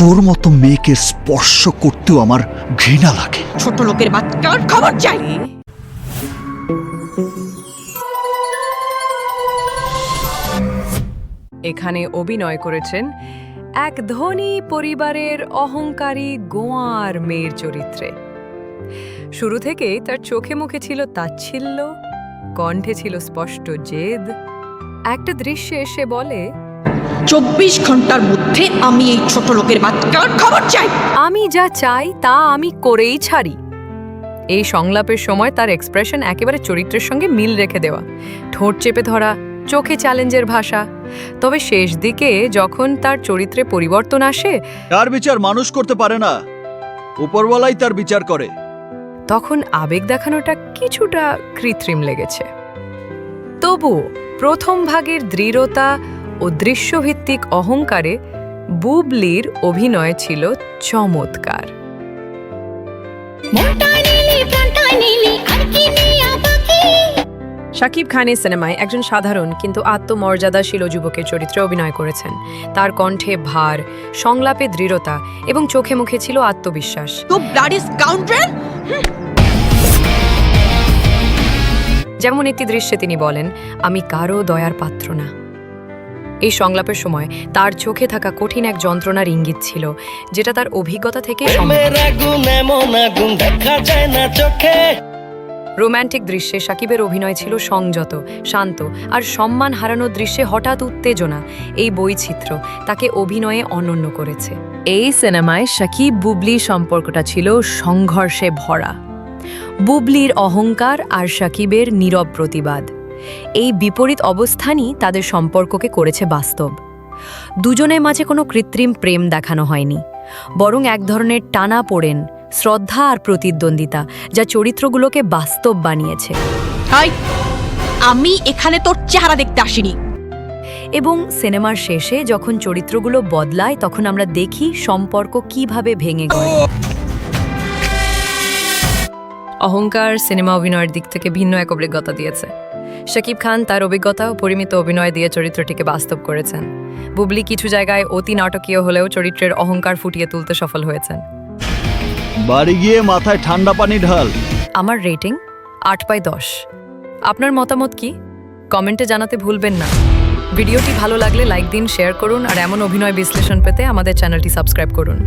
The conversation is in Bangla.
তোর মতো মেয়েকে স্পর্শ করতেও আমার ঘৃণা লাগে। ছোট লোকের বাচ্চার খবর চাই। এখানে অভিনয় করেছেন এক ধনী পরিবারের অহংকারী গোয়ার মেয়ের চরিত্রে। শুরু থেকেই তার চোখে মুখে ছিল তাচ্ছিল্য, কণ্ঠে ছিল স্পষ্ট জেদ। একটা দৃশ্যে সে বলে চব্বিশ ঘণ্টার মধ্যে আমি এই ছোট লোকের বাচ্চার খবর চাই। আমি যা চাই তা আমি করেই ছাড়ি। এই সংলাপের সময় তার এক্সপ্রেশন একেবারে চরিত্রের সঙ্গে মিল রেখে দেওয়া। ঠোঁট চেপে ধরা চোখে চ্যালেঞ্জের ভাষা। তবে শেষ দিকে যখন তার চরিত্রে পরিবর্তন আসে তার বিচার মানুষ করতে পারে না। উপরওয়ালাই তার বিচার করে। তখন আবেগ দেখানোটা কিছুটা কৃত্রিম লেগেছে। তবু প্রথম ভাগের দৃঢ়তা ও দৃশ্যভিত্তিক অহংকারে বুবলির অভিনয় ছিল চমৎকার। শাকিব খানের সিনেমায় একজন সাধারণ কিন্তু আত্মমর্যাদাশীল যুবকের চরিত্রে অভিনয় করেছেন। তার কণ্ঠে ভার সংলাপে দৃঢ়তা এবং চোখে মুখে ছিল আত্মবিশ্বাস। যেমন একটি দৃশ্যে তিনি বলেন আমি কারও দয়ার পাত্র না। এই সংলাপের সময় তার চোখে থাকা কঠিন এক যন্ত্রণার ইঙ্গিত ছিল যেটা তার অভিজ্ঞতা থেকে রোম্যান্টিক দৃশ্যে সাকিবের অভিনয় ছিল সংযত শান্ত আর সম্মান হারানোর দৃশ্যে হঠাৎ উত্তেজনা এই বৈচিত্র্য তাকে অভিনয়ে অনন্য করেছে। এই সিনেমায় সাকিব বুবলি সম্পর্কটা ছিল সংঘর্ষে ভরা। বুবলির অহংকার আর সাকিবের নীরব প্রতিবাদ। এই বিপরীত অবস্থানই তাদের সম্পর্ককে করেছে বাস্তব। দুজনের মাঝে কোনো কৃত্রিম প্রেম দেখানো হয়নি। বরং এক ধরনের টানা পড়েন শ্রদ্ধা আর প্রতিদ্বন্দ্বিতা যা চরিত্রগুলোকে বাস্তব বানিয়েছে। হাই আমি এখানে তোর চেহারা দেখতে আসিনি। এবং সিনেমার শেষে যখন চরিত্রগুলো বদলায় তখন আমরা দেখি সম্পর্ক কীভাবে ভেঙে গড়ে। অহংকার সিনেমা অভিনয়ের দিক থেকে ভিন্ন এক অভিজ্ঞতা দিয়েছে। শাকিব খান তার অভিজ্ঞতা ও পরিমিত অভিনয় দিয়ে চরিত্রটিকে বাস্তব করেছেন। বুবলি কিছু জায়গায় অতি নাটকীয় হলেও চরিত্রের অহংকার ফুটিয়ে তুলতে সফল হয়েছেন। বাড়ি গিয়ে মাথায় ঠান্ডা পানি ঢাল। আমার রেটিং আট বাই দশ। আপনার মতামত কি? কমেন্টে জানাতে ভুলবেন না। ভিডিওটি ভালো লাগলে লাইক দিন শেয়ার করুন আর এমন অভিনয় বিশ্লেষণ পেতে আমাদের চ্যানেলটি সাবস্ক্রাইব করুন।